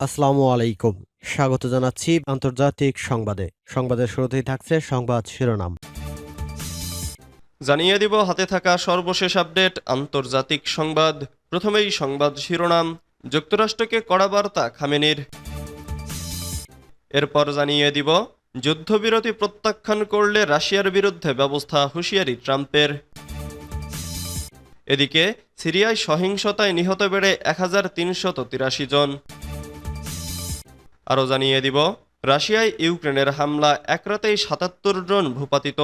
আসসালামু আলাইকুম। স্বাগত জানাচ্ছি আন্তর্জাতিক সংবাদে। সংবাদের শুরুতেই থাকছে সংবাদ শিরোনাম। জানিয়ে দিব, হাতে থাকা সর্বশেষ আপডেট, আন্তর্জাতিক সংবাদ। প্রথমেই সংবাদ শিরোনাম, যুক্তরাষ্ট্রকে কড়া বার্তা খামেনির। এরপর জানিয়ে দিব, যুদ্ধবিরতি প্রত্যাখ্যান করলে রাশিয়ার বিরুদ্ধে ব্যবস্থা হুঁশিয়ারি ট্রাম্পের। এদিকে, সিরিয়ায় সহিংসতায় নিহত বেড়ে এক জন। আরও জানিয়ে দিব, রাশিয়ায় ইউক্রেনের হামলা এক রাতেই সাতাত্তর জন ভূপাতিত।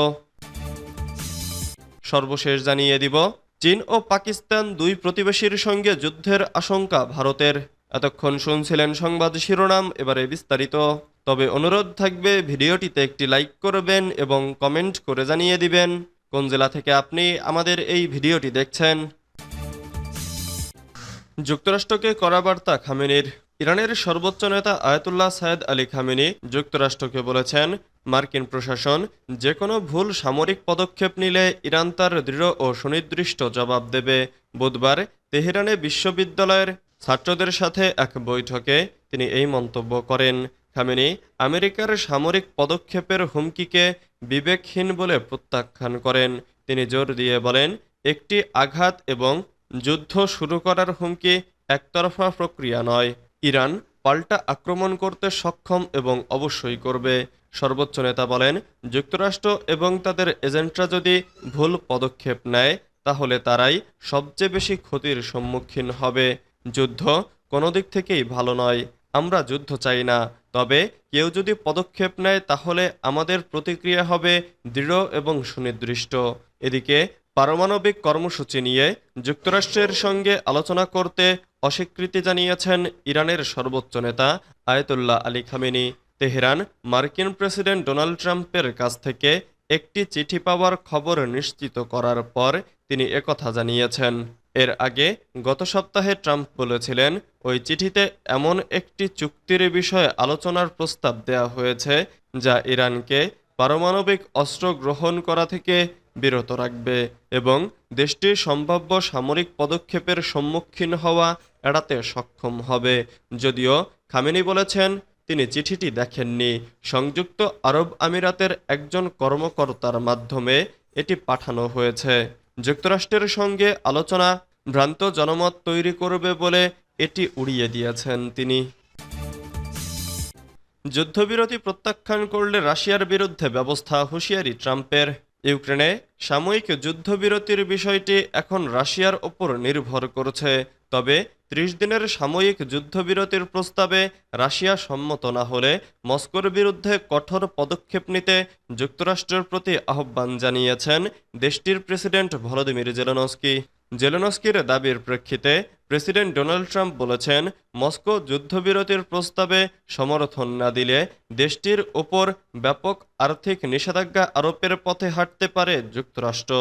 সর্বশেষ জানিয়ে দিব, চীন ও পাকিস্তান দুই প্রতিবেশীর সঙ্গে যুদ্ধের আশঙ্কা ভারতের। এতক্ষণ শুনছিলেন সংবাদ শিরোনাম, এবারে বিস্তারিত। তবে অনুরোধ থাকবে, ভিডিওটিতে একটি লাইক করবেন এবং কমেন্ট করে জানিয়ে দিবেন, কোন জেলা থেকে আপনি আমাদের এই ভিডিওটি দেখছেন। যুক্তরাষ্ট্রকে করা বার্তা খামেনির ইরানের সর্বোচ্চ নেতা আয়াতুল্লাহ সায়েদ আলী খামেনি যুক্তরাষ্ট্রকে বলেছেন, মার্কিন প্রশাসন যে কোনো ভুল সামরিক পদক্ষেপ নিলে ইরান তার দৃঢ় ও সুনির্দিষ্ট জবাব দেবে। বুধবার তেহরানে বিশ্ববিদ্যালয়ের ছাত্রদের সাথে এক বৈঠকে তিনি এই মন্তব্য করেন। খামেনি আমেরিকার সামরিক পদক্ষেপের হুমকিকে বিবেকহীন বলে প্রত্যাখ্যান করেন। তিনি জোর দিয়ে বলেন, একটি আঘাত এবং যুদ্ধ শুরু করার হুমকি একতরফা প্রক্রিয়া নয়। ইরান পাল্টা আক্রমণ করতে সক্ষম এবং অবশ্যই করবে, সর্বোচ্চ নেতা বলেন। যুক্তরাষ্ট্র এবং তাদের এজেন্টরা যদি ভুল পদক্ষেপ নেয়, তাহলে তারাই সবচেয়ে বেশি ক্ষতির সম্মুখীন হবে। যুদ্ধ কোনো দিক থেকেই ভালো নয়, আমরা যুদ্ধ চাই না। তবে কেউ যদি পদক্ষেপ নেয়, তাহলে আমাদের প্রতিক্রিয়া হবে দৃঢ় এবং সুনির্দিষ্ট। এদিকে পারমাণবিক কর্মসূচি নিয়ে যুক্তরাষ্ট্রের সঙ্গে আলোচনা করতে অস্বীকৃতি জানিয়েছেন ইরানের সর্বোচ্চ নেতা আয়তুল্লাহ আলী খামেনি। তেহরান মার্কিন প্রেসিডেন্ট ডোনাল্ড ট্রাম্পের কাছ থেকে একটি চিঠি পাওয়ার খবর নিশ্চিত করার পর তিনি একথা জানিয়েছেন। এর আগে গত সপ্তাহে ট্রাম্প বলেছিলেন, ওই চিঠিতে এমন একটি চুক্তির বিষয়ে আলোচনার প্রস্তাব দেওয়া হয়েছে যা ইরানকে পারমাণবিক অস্ত্র গ্রহণ করা থেকে বিরত রাখবে এবং দেশটির সম্ভাব্য সামরিক পদক্ষেপের সম্মুখীন হওয়া এড়াতে সক্ষম হবে। যদিও খামেনি বলেছেন, তিনি চিঠিটি দেখেননি। সংযুক্ত আরব আমিরাতের একজন কর্মকর্তার মাধ্যমে এটি পাঠানো হয়েছে। যুক্তরাষ্ট্রের সঙ্গে আলোচনা, ভ্রান্ত জনমত তৈরি করবে বলে এটি উড়িয়ে দিয়েছেন তিনি। যুদ্ধবিরতি প্রত্যাখ্যান করলে রাশিয়ার বিরুদ্ধে ব্যবস্থা হুঁশিয়ারি ট্রাম্পের। ইউক্রেনে সাময়িক যুদ্ধবিরতির বিষয়টি এখন রাশিয়ার ওপর নির্ভর করছে। তবে ত্রিশ দিনের সাময়িক যুদ্ধবিরতির প্রস্তাবে রাশিয়া সম্মত না হলে মস্কোর বিরুদ্ধে কঠোর পদক্ষেপ নিতে যুক্তরাষ্ট্রের প্রতি আহ্বান জানিয়েছেন দেশটির প্রেসিডেন্ট ভলোদিমির জেলেনস্কি। জেলেনস্কির দাবির প্রেক্ষিতে প্রেসিডেন্ট ডোনাল্ড ট্রাম্প বলেছেন, মস্কো যুদ্ধবিরতির প্রস্তাবে সমর্থন না দিলে দেশটির ওপর ব্যাপক আর্থিক নিষেধাজ্ঞা আরোপের পথে হাঁটতে পারে যুক্তরাষ্ট্র।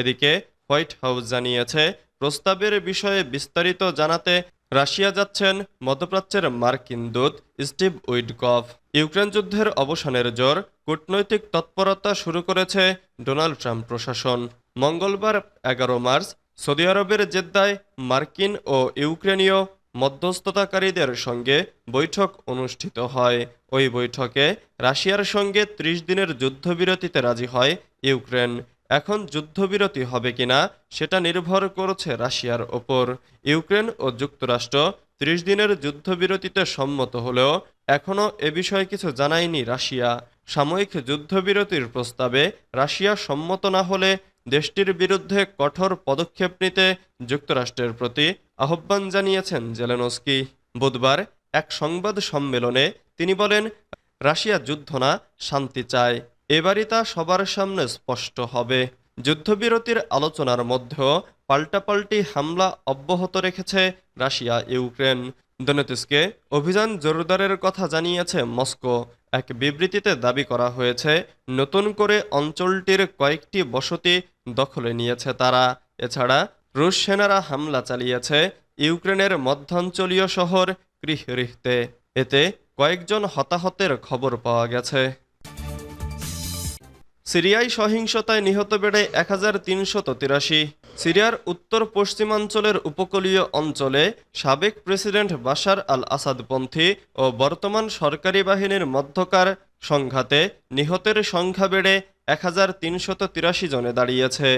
এদিকে হোয়াইট হাউস জানিয়েছে, প্রস্তাবের বিষয়ে বিস্তারিত জানাতে রাশিয়া যাচ্ছেন মধ্যপ্রাচ্যের মার্কিন দূত স্টিভ উইডকফ। ইউক্রেন যুদ্ধের অবসানের জোর, কূটনৈতিক তৎপরতা শুরু করেছে ডোনাল্ড ট্রাম্প প্রশাসন। মঙ্গলবার এগারো মার্চ সৌদি আরবের জেদ্দায় মার্কিন ও ইউক্রেনীয় মধ্যস্থতাকারীদের সঙ্গে বৈঠক অনুষ্ঠিত হয়। ওই বৈঠকে রাশিয়ার সঙ্গে ত্রিশ দিনের যুদ্ধবিরতিতে রাজি হয় ইউক্রেন। এখন যুদ্ধবিরতি হবে কিনা সেটা নির্ভর করছে রাশিয়ার ওপর। ইউক্রেন ও যুক্তরাষ্ট্র ত্রিশ দিনের যুদ্ধবিরতিতে সম্মত হলেও এখনও এ বিষয়ে কিছু জানায়নি রাশিয়া। সাময়িক যুদ্ধবিরতির প্রস্তাবে রাশিয়া সম্মত না হলে দেশটির বিরুদ্ধে কঠোর পদক্ষেপ নিতে যুক্তরাষ্ট্রের প্রতি আহ্বান জানিয়েছেন জেলেনস্কি। বুধবার এক সংবাদ সম্মেলনে তিনি বলেন, রাশিয়া যুদ্ধ না, শান্তি চায় এবারই তা সবার সামনে স্পষ্ট হবে। যুদ্ধবিরতির আলোচনার মধ্যেও পাল্টাপাল্টি হামলা অব্যাহত রেখেছে রাশিয়া ইউক্রেন দনেতস্কে অভিযান জোরদারের কথা জানিয়েছে মস্কো। এক বিবৃতিতে দাবি করা হয়েছে, নতুন করে অঞ্চলটির কয়েকটি বসতি দখলে নিয়েছে তারা। এছাড়া রুশ সেনারা হামলা চালিয়েছে ইউক্রেনের মধ্যাঞ্চলীয় শহর ক্রিহরিহতে। এতে কয়েকজন হতাহতের খবর পাওয়া গেছে। সিরিয়ায় সহিংসতায় নিহত বেড়ে এক হাজার তিরাশি। সিরিয়ার উত্তর পশ্চিমাঞ্চলের উপকূলীয় অঞ্চলে সাবেক প্রেসিডেন্ট বাশার আল আসাদপন্থী ও বর্তমান সরকারি বাহিনীর মধ্যকার সংঘাতে নিহতের সংখ্যা বেড়ে এক হাজার তিনশত তিরাশি জনে দাঁড়িয়েছে।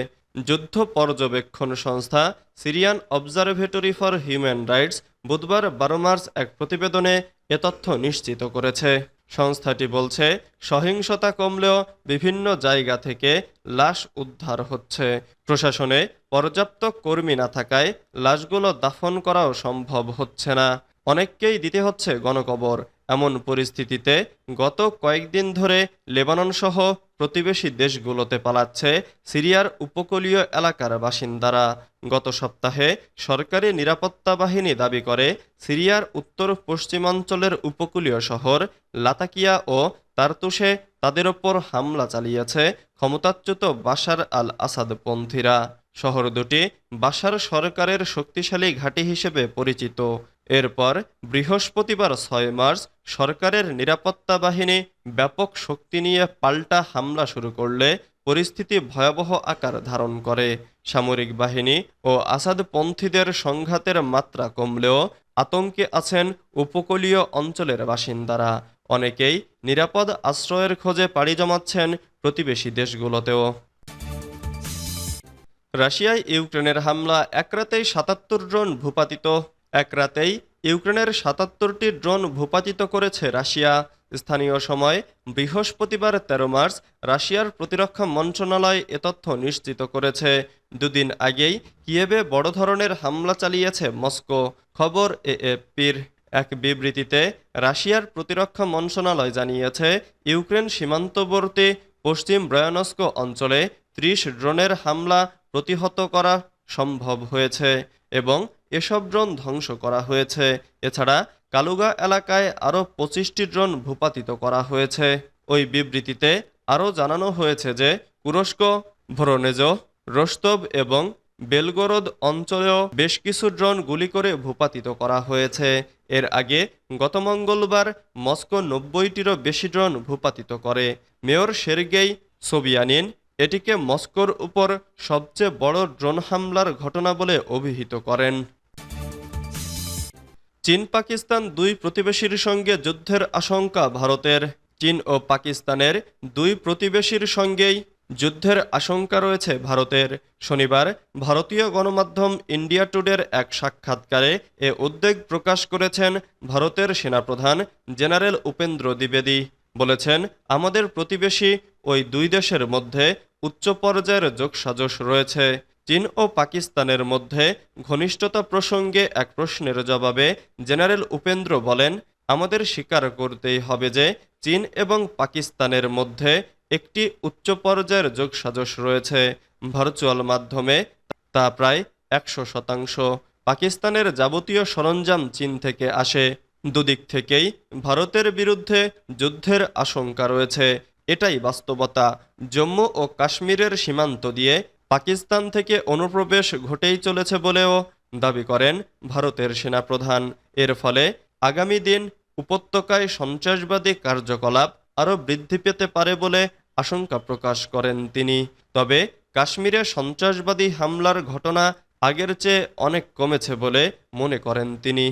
যুদ্ধ পর্যবেক্ষণ সংস্থা Syrian Observatory for Human Rights বুধবার বারো মার্চ এক প্রতিবেদনে এ তথ্য নিশ্চিত করেছে। সংস্থাটি বলছে, সহিংসতা কমলেও বিভিন্ন জায়গা থেকে লাশ উদ্ধার হচ্ছে। প্রশাসনে পর্যাপ্ত কর্মী না থাকায় লাশগুলো দাফন করাও সম্ভব হচ্ছে না। অনেককেই দিতে হচ্ছে গণকবর। এমন পরিস্থিতিতে গত কয়েকদিন ধরে লেবানন সহ প্রতিবেশী দেশগুলোতে পালাচ্ছে সিরিয়ার উপকূলীয় এলাকার বাসিন্দারা। গত সপ্তাহে সরকারি নিরাপত্তা বাহিনী দাবি করে সিরিয়ার উত্তর পশ্চিমাঞ্চলের উপকূলীয় শহর লাতাকিয়া ও তারতুসে তাদের ওপর হামলা চালিয়েছে ক্ষমতাচ্যুত বাশার আল আসাদপন্থীরা শহর দুটি বাশার সরকারের শক্তিশালী ঘাঁটি হিসেবে পরিচিত। এরপর বৃহস্পতিবার ছয় মার্চ সরকারের নিরাপত্তা বাহিনী ব্যাপক শক্তি নিয়ে পাল্টা হামলা শুরু করলে পরিস্থিতি ভয়াবহ আকার ধারণ করে। সামরিক বাহিনী ও আসাদপন্থীদের সংঘাতের মাত্রা কমলেও আতঙ্কে আছেন উপকূলীয় অঞ্চলের বাসিন্দারা। অনেকেই নিরাপদ আশ্রয়ের খোঁজে পাড়ি জমাচ্ছেন প্রতিবেশী দেশগুলোতেও। রাশিয়ায় ইউক্রেনের হামলা, এক রাতেই সাতাত্তর ড্রোন ভূপাতিত এক রাতেই ইউক্রেনের সাতাত্তরটি ড্রোন ভূপাতিত করেছে রাশিয়া। স্থানীয় সময় বৃহস্পতিবার তেরো মার্চ রাশিয়ার প্রতিরক্ষা মন্ত্রণালয় এ তথ্য নিশ্চিত করেছে। দুদিন আগেই কিয়েভে বড় ধরনের হামলা চালিয়েছে মস্কো। খবর এএফপির। এক বিবৃতিতে রাশিয়ার প্রতিরক্ষা মন্ত্রণালয় জানিয়েছে, ইউক্রেন সীমান্তবর্তী পশ্চিম ব্রয়ানস্ক অঞ্চলে ত্রিশ ড্রোনের হামলা প্রতিহত করা সম্ভব হয়েছে। এবং এসব ড্রোন ধ্বংস করা হয়েছে। এছাড়া কালুগা এলাকায় আরও পঁচিশটি ড্রোন ভূপাতিত করা হয়েছে। ওই বিবৃতিতে আরও জানানো হয়েছে যে কুরস্ক, ভরোনেজ, রোস্তব এবং বেলগরদ অঞ্চলেও বেশ কিছু ড্রোন গুলি করে ভূপাতিত করা হয়েছে। এর আগে গত মঙ্গলবার মস্কো নব্বইটিরও বেশি ড্রোন ভূপাতিত করে। মেয়র সের্গেই সোবিয়ানিন এটিকে মস্কোর উপর সবচেয়ে বড় ড্রোন হামলার ঘটনা বলে অভিহিত করেন। চীন পাকিস্তান দুই প্রতিবেশীর সঙ্গে যুদ্ধের আশঙ্কা ভারতের। চীন ও পাকিস্তানের দুই প্রতিবেশীর সঙ্গেই যুদ্ধের আশঙ্কা রয়েছে ভারতের। শনিবার ভারতীয় গণমাধ্যম ইন্ডিয়া টুডের এক সাক্ষাৎকারে এ উদ্বেগ প্রকাশ করেছেন ভারতের সেনাপ্রধান জেনারেল উপেন্দ্র দ্বিবেদী। বলেছেন, আমাদের প্রতিবেশী ওই দুই দেশের মধ্যে উচ্চ পর্যায়ের যোগসাজশ রয়েছে। চীন ও পাকিস্তানের মধ্যে ঘনিষ্ঠতা প্রসঙ্গে এক প্রশ্নের জবাবে জেনারেল উপেন্দ্র বলেন, আমাদের স্বীকার করতেই হবে যে চীন এবং পাকিস্তানের মধ্যে একটি উচ্চ পর্যায়ের যোগসাজশ রয়েছে। ভার্চুয়াল মাধ্যমে তা প্রায় একশো শতাংশ। পাকিস্তানের যাবতীয় সরঞ্জাম চীন থেকে আসে। দুদিক থেকেই ভারতের বিরুদ্ধে যুদ্ধের আশঙ্কা রয়েছে। এটাই বাস্তবতা। জম্মু ও কাশ্মীরের সীমান্ত দিয়ে পাকিস্তান থেকে অনুপ্রবেশ ঘটেই চলেছে বলেও দাবি করেন ভারতের সেনাপ্রধান। এর ফলে আগামী দিন উপত্যকায় সন্ত্রাসবাদী কার্যকলাপ আরও বৃদ্ধি পেতে পারে বলে আশঙ্কা প্রকাশ করেন তিনি। তবে কাশ্মীরে সন্ত্রাসবাদী হামলার ঘটনা আগের চেয়ে অনেক কমেছে বলে মনে করেন তিনি।